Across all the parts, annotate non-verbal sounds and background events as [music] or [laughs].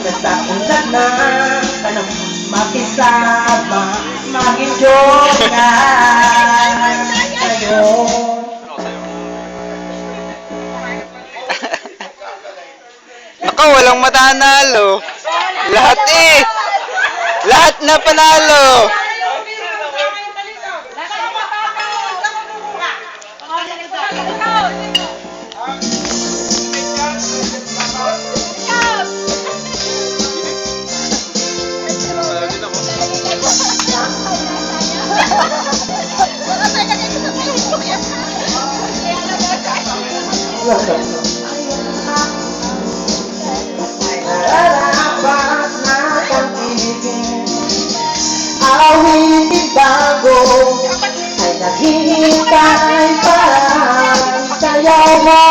Nasakulat na Tanong makisama Mag-enjoy na Sa'yo Ako, walang matanalo. Lahat eh. Lahat na panalo. Narapat na pag-ibig Awitin bago Ay naghihintay para Sayaw mo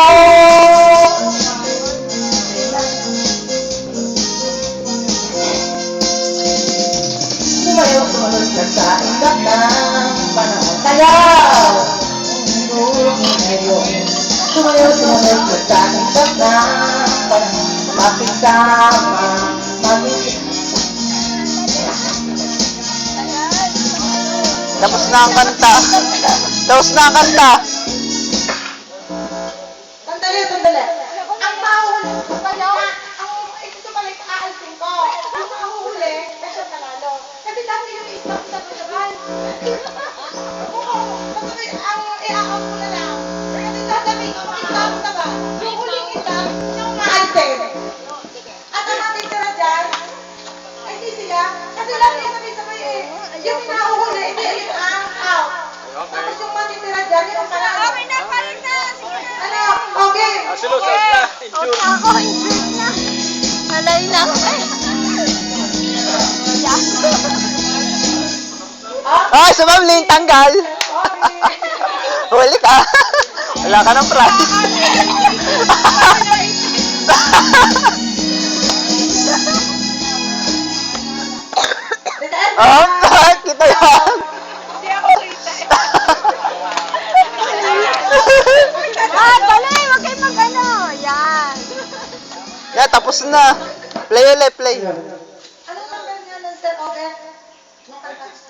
Sumayaw sumunod ka sa ikat ng panahon Sayaw! Sumayaw sumunod ka sa ikat ng panahon Makisama, Tapos na ang kanta. Tapos na ang kanta. Sandali, sandali. Ang mahuli ko pala, ang ito pala yung aalsin ko. Ang mahuli, na siya panalo. Kasi dati yung isang sa kasi [laughs] ang i-out ko na lang. Kasi dati yung aalsin. At ang natitira dyan, ay di sila. Kasi lagi yung sabay-sabay eh. Yung pinahuli, hindi yung ang out. Tapos yung matitira dyan, yung. Okay na, parin na. Ano? Okay. Ako, injured na. Malay na ako eh. Ay, sumamling, tanggal. [laughs] Huli ka. Wala ka ng prize. oh, kita yan. Ah, dali, wag kayo mag-ano. Yan. yeah, tapos na. Play ulit, play. Anong number niya ng Oben? Nung kanta?